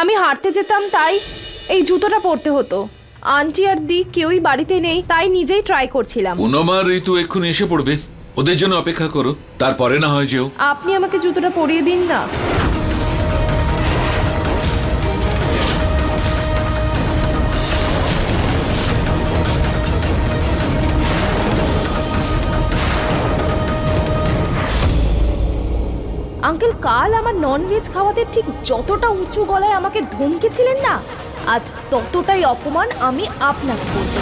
আমি হাঁটতে যেতাম তাই এই জুতোটা পরতে হতো। আন্টি আর দি কেউই বাড়িতে নেই তাই নিজেই ট্রাই করছিলাম। পুনমার ঋতু এক্ষুনি এসে পড়বে। ওদের জন্য অপেক্ষা করো তারপরে না হয় যেও। আপনি আমাকে জুতোটা পরিয়ে দিন না। আঙ্কেল, কাল আমার ননভেজ খাওয়াতে ঠিক যতটা উঁচু গলায় আমাকে ধমকেছিলেন না, আজ ততটাই অপমান আমি আপনাকে করব।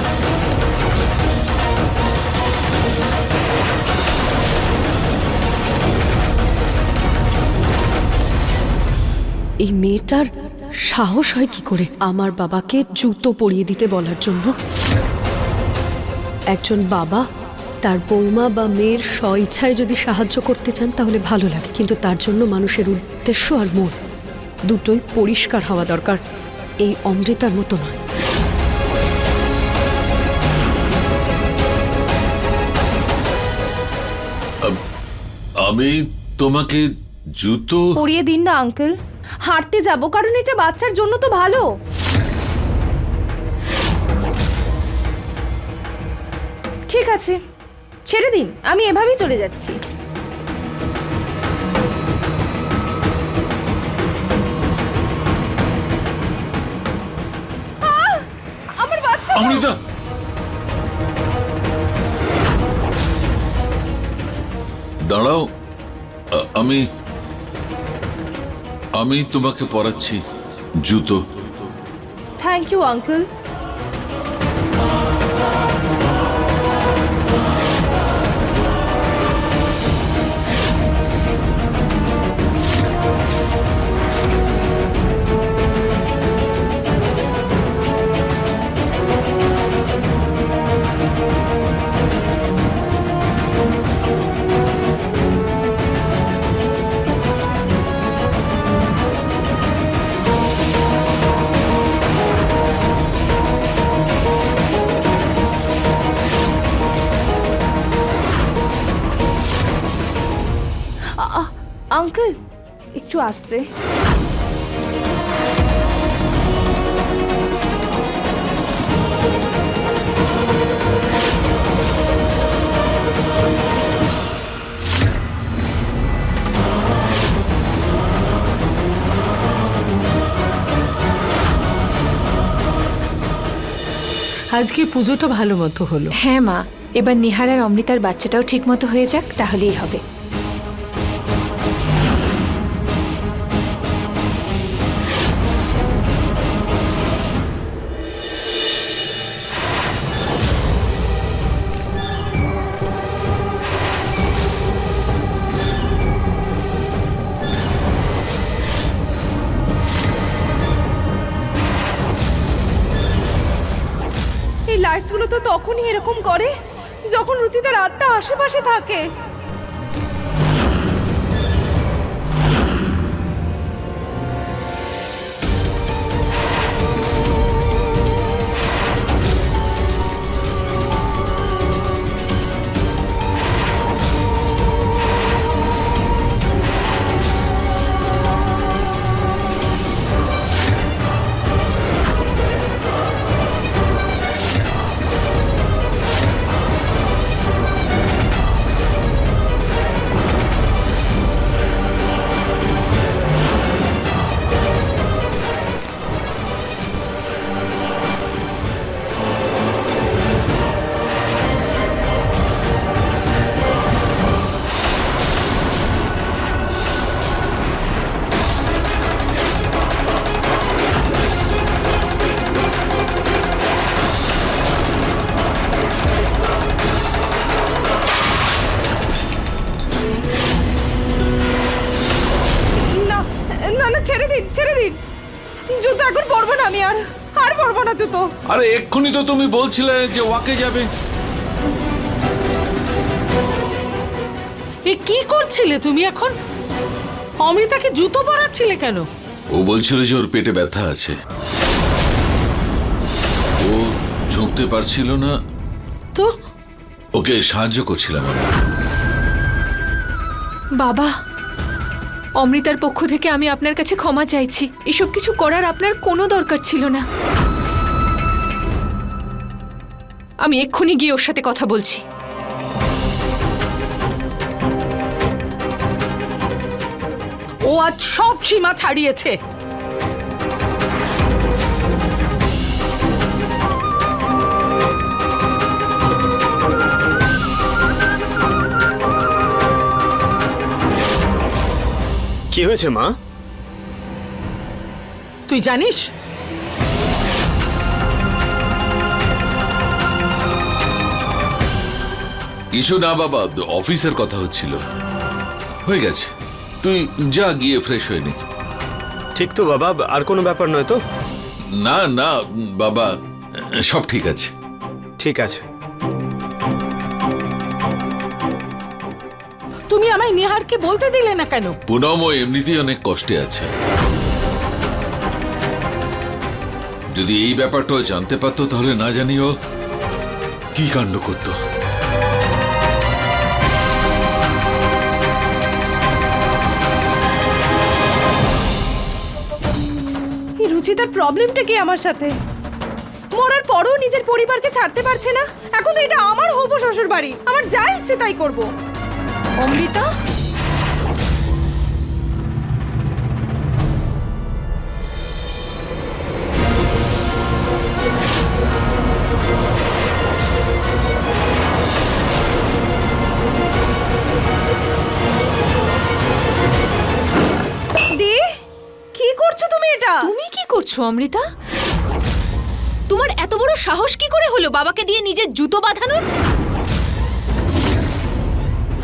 এই মেয়েটার সাহস হয় কি করে আমার বাবাকে জুতো পরিয়ে দিতে বলার জন্য? একজন বাবা তার বৌমা বা মেয়ের স্বইচ্ছায় যদি সাহায্য করতে চান তাহলে ভালো লাগে। কিন্তু তার জন্য মানুষের উদ্দেশ্য আর মন। দুটোই পরিষ্কার হওয়া দরকার। এই অমৃতার মতো নয়। আমি তোমাকে জুতো পরিয়ে দিন না আঙ্কেল। হাঁটতে যাব কারণ এটা বাচ্চার জন্য তো ভালো। ঠিক আছে। ছেড়ে দিন আমি এভাবেই চলে যাচ্ছি। আমার বাচ্চা অমৃতা! দাঁড়াও আ- আমি আমি তোমাকে পরাচ্ছি জুতো। থ্যাংক ইউ আঙ্কেল আঙ্কেল আসতে। আজকে পুজোটা ভালো মতো হলো। হ্যাঁ মা এবার নিহার আর অমৃতার বাচ্চাটাও ঠিক মতো হয়ে যাক তাহলেই হবে। করে যখন রুচিতার আত্মা আশেপাশে থাকে তো তুমি বলছিলে যে ওয়াকে যাবে। এ কি করছিলে তুমি এখন? অমৃতাকে জুতো পরাচ্ছিলে কেন? ও বলছিল যে ওর পেটে ব্যথা আছে। ও ঝুঁকতে পারছিল না। তো? ওকে সাহায্য করছিলাম আমি বাবা অমৃতার পক্ষ থেকে আমি আপনার কাছে ক্ষমা চাইছি। এসব কিছু করার আপনার কোনো দরকার ছিল না। আমি এক্ষুনি গিয়ে ওর সাথে কথা বলছি। ও আজ সব সীমা ছাড়িয়েছে। কি হয়েছে মা? তুই জানিস কিছু না বাবা অফিসের কথা হচ্ছিল। হয়ে গেছে। তুই যা গিয়ে ফ্রেশ হয়ে নে। ঠিক তো বাবা আর কোনো ব্যাপার নয় তো? না না বাবা সব ঠিক আছে। ঠিক আছে। তুমি আমায় নিহারকে বলতে দিলে না কেন? পুনম ও এমনিতেই অনেক কষ্টে আছে। যদি এই ব্যাপারটাও জানতে পারতো তাহলে না জানিও কি কাণ্ড করতো? তার প্রবলেমটা কি আমার সাথে? মরার পরও নিজের পরিবারকে ছাড়তে পারছে না? এখন তো এটা আমার হব শ্বশুর বাড়ি আমার যা ইচ্ছে তাই করব। অমৃতা? করছ তুমি এটা তুমি কি করছ অমৃতা? তোমার এত বড় সাহস কি করে হলো বাবাকে দিয়ে নিজের জুতো বাঁধানোর?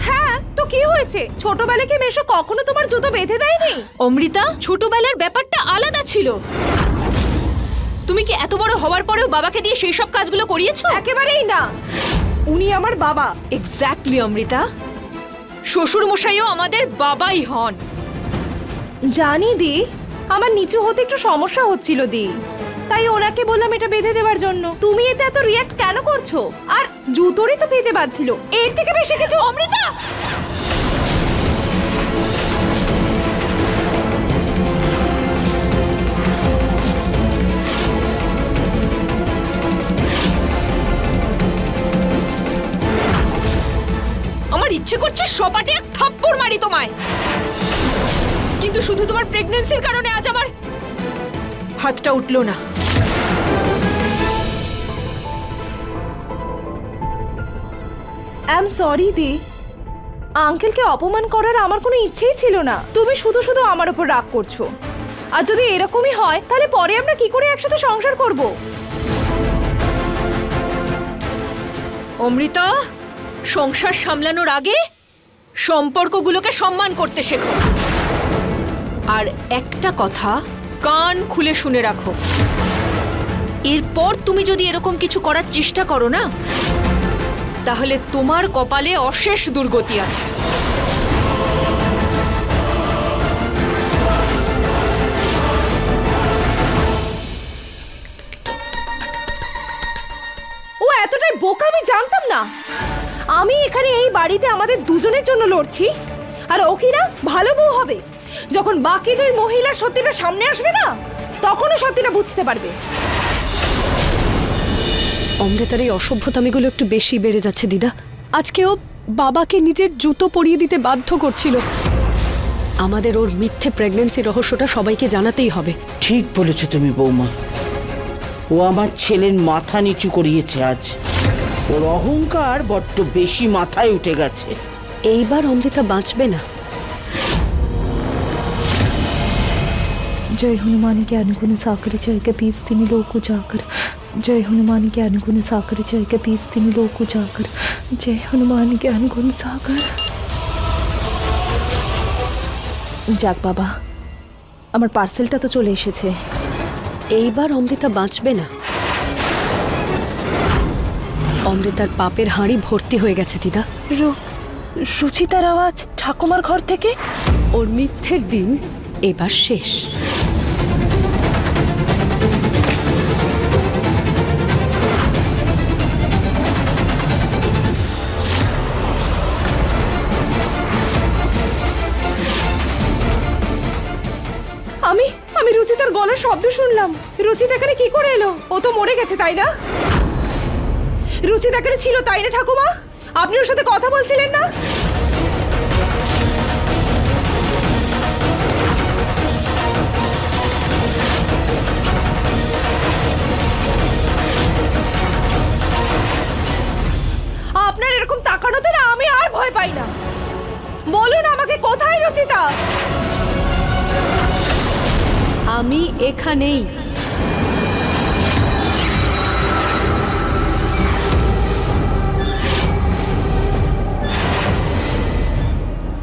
হ্যাঁ তো কি হয়েছে? ছোটবেলায় কি মেশো কখনো তোমার জুতো বেঁধে দেয়নি? অমৃতা ছোটবেলার ব্যাপারটা আলাদা ছিল। তুমি কি এত বড় হওয়ার পরেও বাবাকে দিয়ে সেই সব কাজগুলো করিয়েছো? একেবারেই না। উনি আমার বাবা। এক্স্যাক্টলি অমৃতা। শ্বশুর মশাইও আমাদের বাবাই হন। জানি দি আমার নিচু হতে একটু সমস্যা হচ্ছিল, দি। তাই ওনাকে বললাম এটা বেঁধে দেওয়ার জন্য। তুমি এতে এত রিয়াক্ট কেন করছ? আর জুতোরই তো বেঁধে বাজছিল এর থেকে বেশি কিছু অমৃতা! আমার ইচ্ছে করছে সপাটে এক থাপ্পড় মারি তোমায়। কিন্তু শুধু তোমার প্রেগন্যান্সির কারণে আজ আমার হাতটা উঠল না। আই এম সরি দি। আঙ্কেলকে অপমান করার আমার কোনো ইচ্ছেই ছিল না। তুমি শুধু শুধু আমার উপর রাগ করছ। আর যদি এরকমই হয় তাহলে পরে আমরা কি করে একসাথে সংসার করব? অমৃতা সংসার সামলানোর আগে সম্পর্কগুলোকে সম্মান করতে শেখো। আর একটা কথা কান খুলে শুনে রাখো। এরপর তুমি যদি এরকম কিছু করার চেষ্টা করো না, তাহলে তোমার কপালে অশেষ দুর্গতি আছে। ও, এতটাই বোকা আমি জানতাম না। আমি এখানে এই বাড়িতে আমাদের দুজনের জন্য লড়ছি, আর ও কি না ভালো বউ হবে। যখন বাকি দুই মহিলা সত্যিটা সামনে আসবে না তখনও সত্যিটা বুঝতে পারবে। অমৃতার এই অসভ্যতামিগুলো একটু বেশি বেড়ে যাচ্ছে দিদা। আজকেও বাবাকে নিজের জুতো পরিয়ে দিতে বাধ্য করছিল। আমাদের ওর মিথ্যে প্রেগন্যান্সি রহস্যটা সবাইকে জানাতেই হবে। ঠিক বলেছ তুমি বৌমা। ও আমার ছেলের মাথা নিচু করিয়েছে আজ। ওর অহংকার বড্ড বেশি মাথায় উঠে গেছে। এইবার অমৃতা বাঁচবে না। జై హనుమానికి అనుకుని సాకరి చేరిక పీస్ తిని లోకు జాకర్ జై హనుమానికి అనుకుని సాకరి చేరిక పీస్ తిని లోకు జాకర్ జై హనుమానికి అనుకుని సాకర్ যাক বাবা আমার পার্সেলটা তো চলে এসেছে। এইবার অমৃতা বাঁচবে না। অমৃতার পাপের হাঁড়ি ভর্তি হয়ে গেছে দিদা। সুচিতার আওয়াজ ঠাকুমার ঘর থেকে? ওর মিথ্যের দিন এবার শেষ। শব্দ শুনলাম। রুচিতা এখানে কি করে এলো? ও তো মরে গেছে, তাই না? রুচিতা এখানে ছিল, তাই না, ঠাকুমা? আপনি ওর সাথে কথা বলছিলেন না? আপনার এরকম তাকানোতে না আমি আর ভয় পাই না। বলুন আমাকে কোথায় রুচিতা? আমি এখানেই।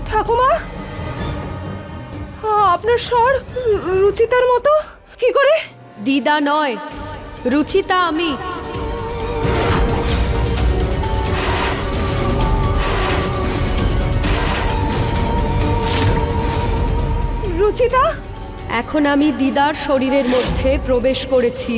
ঠাকুমা আপনার স্বর রুচিতার মতো? কি করে? দিদা নয় রুচিতা আমি। রুচিতা? এখন আমি দিদার শরীরের মধ্যে প্রবেশ করেছি।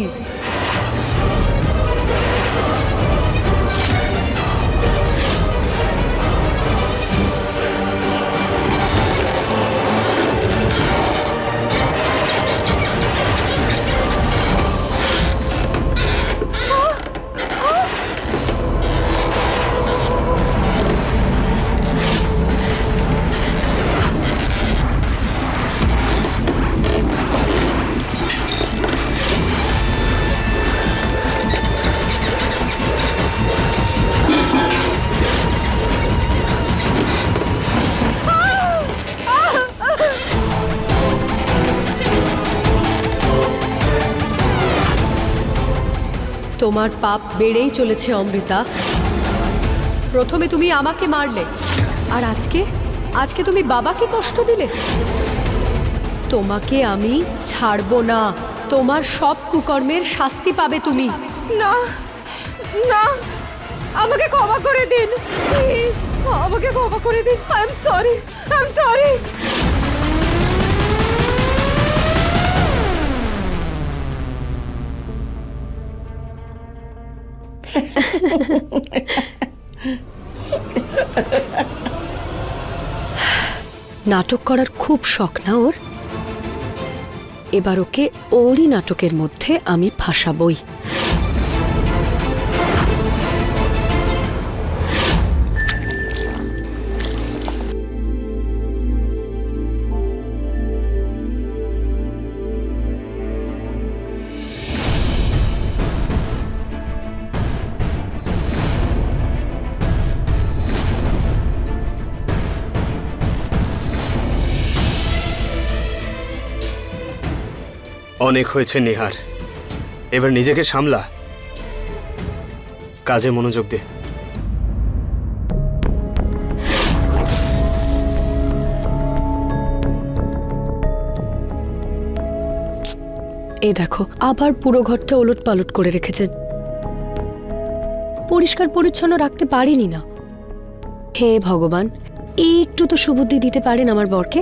তোমার পাপ বেড়েই চলেছে, অমৃতা। প্রথমে তুমি আমাকে মারলে, আর আজকে? আজকে তুমি বাবাকে কষ্ট দিলে? তোমাকে আমি ছাড়বো না। তোমার সব কুকর্মের শাস্তি পাবে তুমি। না না, আমাকে ক্ষমা করে দিন। আমাকে ক্ষমা করে দিন। I am sorry, I am sorry. নাটক করার খুব শখ না ওর? এবার ওকে ওরই নাটকের মধ্যে আমি ফাঁসাবই। অনেক হয়েছে, নিহার। এবার নিজেকে সামলা। কাজে মনোযোগ দে। এই দেখো, আবার পুরো ঘরটা ওলট পালট করে রেখেছেন। পরিষ্কার পরিচ্ছন্ন রাখতে পারিনি না। হে ভগবান, একটু তো সুবুদ্ধি দিতে পারেন আমার বরকে।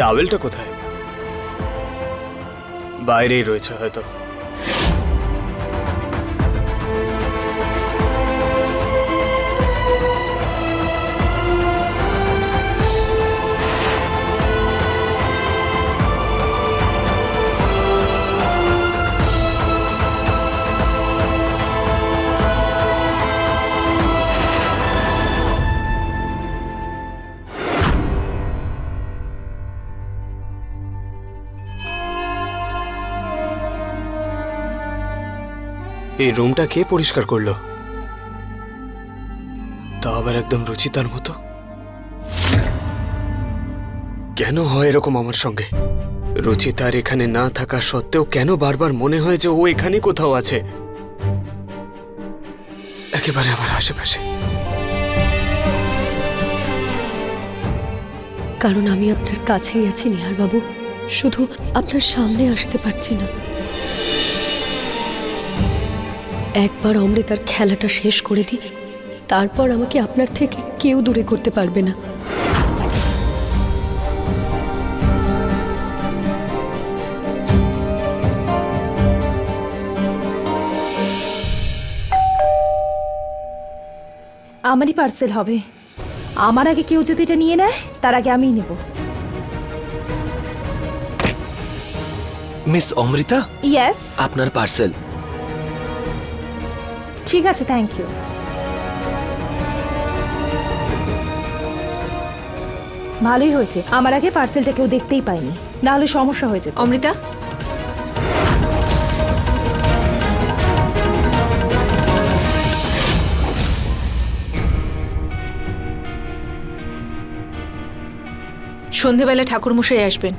টাওয়েলটা কোথায়? বাইরেই রয়েছে হয়তো। এই রুমটা কে পরিষ্কার করল? তা আবার একদম রুচিতার মতো? কেন হয় এরকম আমার সঙ্গে? রুচিতার এখানে না থাকা সত্ত্বেও কেন বারবার মনে হয় যে ও এখানে কোথাও আছে? একেবারে আমার আশেপাশে। কারণ আমি আপনার কাছেই আছি নিহার বাবু শুধু আপনার সামনে আসতে পারছি না। একবার অমৃতার খেলাটা শেষ করে দিই তারপর আমাকে আপনার থেকে কেউ দূরে করতে পারবে না। আমারই পার্সেল হবে। আমার আগে কেউ যদি এটা নিয়ে নেয় তার আগে আমিই নেব। মিস অমৃতা? ইয়েস আপনার পার্সেল ঠিক আছে থ্যাংক ইউ ভালোই হয়েছে। আমার আগে পার্সেলটা কেউ দেখতেই পায়নি। না হলে সমস্যা হয়েছে অমৃতা? সন্ধেবেলা ঠাকুরমশাই আসবেন।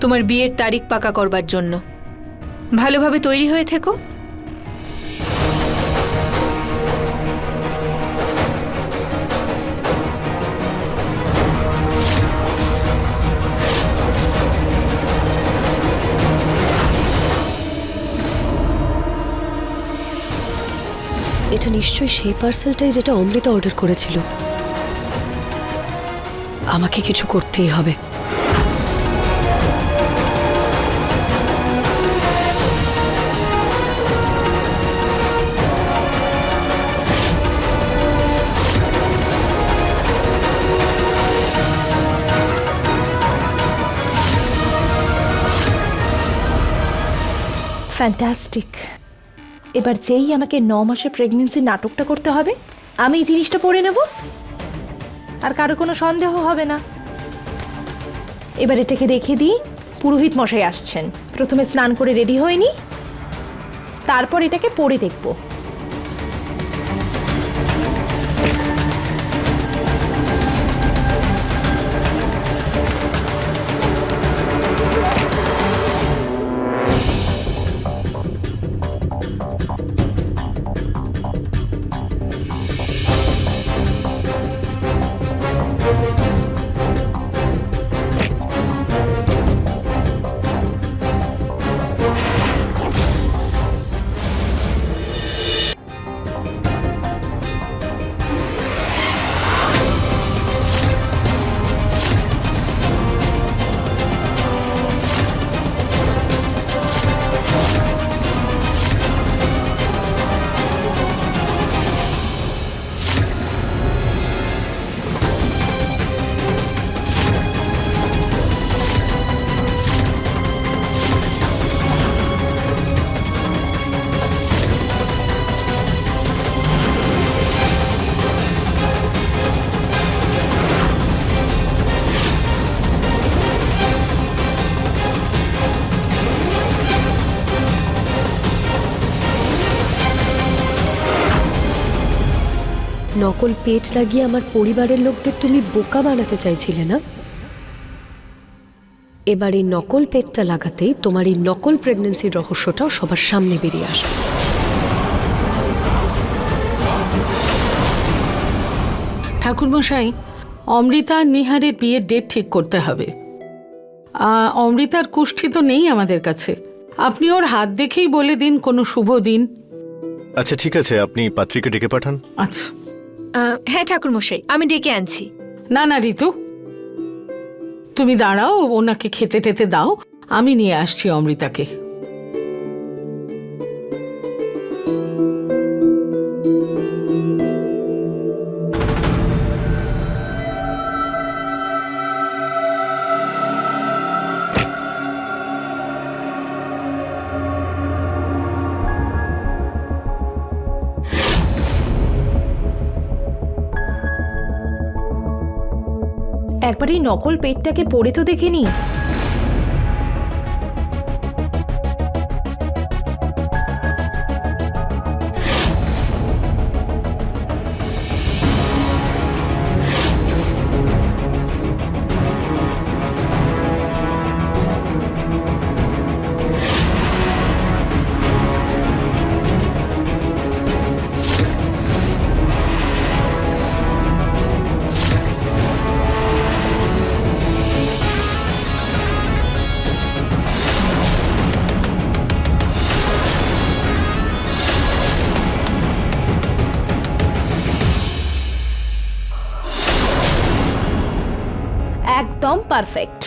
তোমার বিয়ের তারিখ পাকা করবার জন্য। ভালোভাবে তৈরি হয়ে থেকো। এটা নিশ্চয়ই সেই পার্সেলটাই যেটা অমৃতা অর্ডার করেছিল। আমাকে কিছু করতেই হবে। ফ্যান্টাস্টিক এবার যেই আমাকে ন মাসে প্রেগনেন্সি নাটকটা করতে হবে, আমি এই জিনিসটা পরে নেব। আর কারও কোনো সন্দেহ হবে না। এবার এটাকে রেখে দিই, পুরোহিত মশাই আসছেন। প্রথমে স্নান করে রেডি হয়নি তারপর এটাকে পরে দেখব। নকল পেট লাগিয়ে আমার পরিবারের লোকদের তুমি বোকা বানাতে চাইছিলে না? এবার এই নকল পেটটা লাগাতেই তোমার এই নকল প্রেগনেন্সির রহস্যটাও সবার সামনে বেরিয়ে আসবে। ঠাকুরমশাই অমৃতা আর নিহারের বিয়ের ডেট ঠিক করতে হবে। অমৃতার কুষ্ঠি তো নেই আমাদের কাছে। আপনি ওর হাত দেখেই বলে দিন কোনো শুভ দিন। আচ্ছা ঠিক আছে আপনি পাত্রীকে ডেকে পাঠান। আচ্ছা। হ্যাঁ ঠাকুরমশাই, আমি ডেকে আনছি। না না, ঋতু। তুমি দাঁড়াও, ওনাকে খেতে টেতে দাও। আমি নিয়ে আসছি অমৃতাকে। নকল পেটটাকে পড়ে তো দেখে পারফেক্ট।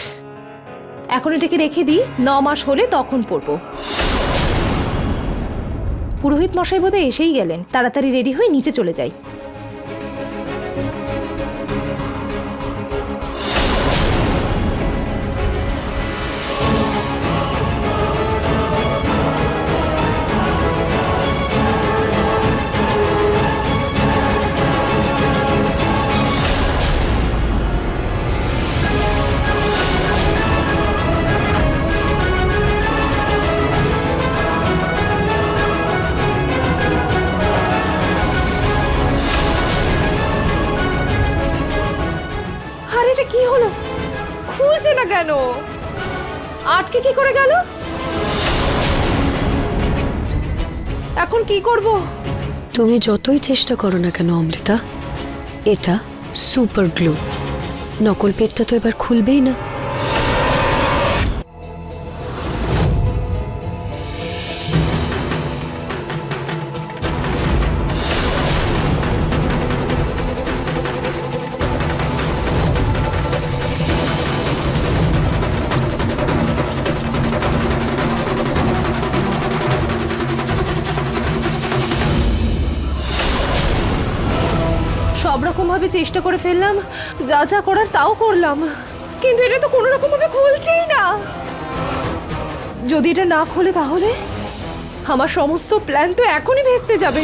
এখন এটাকে রেখে দিই, ন মাস হলে তখন পরব। পুরোহিত মশাই বোধহয় এসেই গেলেন, তাড়াতাড়ি রেডি হয়ে নিচে চলে যাই। না কেন? আটকে কি করে গেল? এখন কি করব? তুমি যতই চেষ্টা করো না কেন, অমৃতা, এটা সুপার গ্লু নকল পেটটা তো এবার খুলবেই না। চেষ্টা করে ফেললাম যা যা করার তাও করলাম। কিন্তু এটা তো কোনো রকম ভাবে খুলছেই না। যদি এটা না খোলে তাহলে আমার সমস্ত প্ল্যান তো এখনই ভেস্তে যাবে।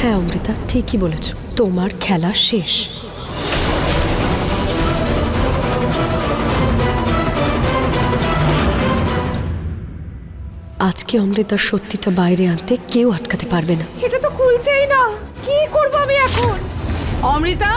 হ্যাঁ অমৃতা ঠিকই বলেছ। তোমার খেলা শেষ। আজকে অমৃতার সত্যিটা বাইরে আনতে কেউ আটকাতে পারবে না। এটা তো খুলছেই না। কি করব আমি এখন? অমৃতা?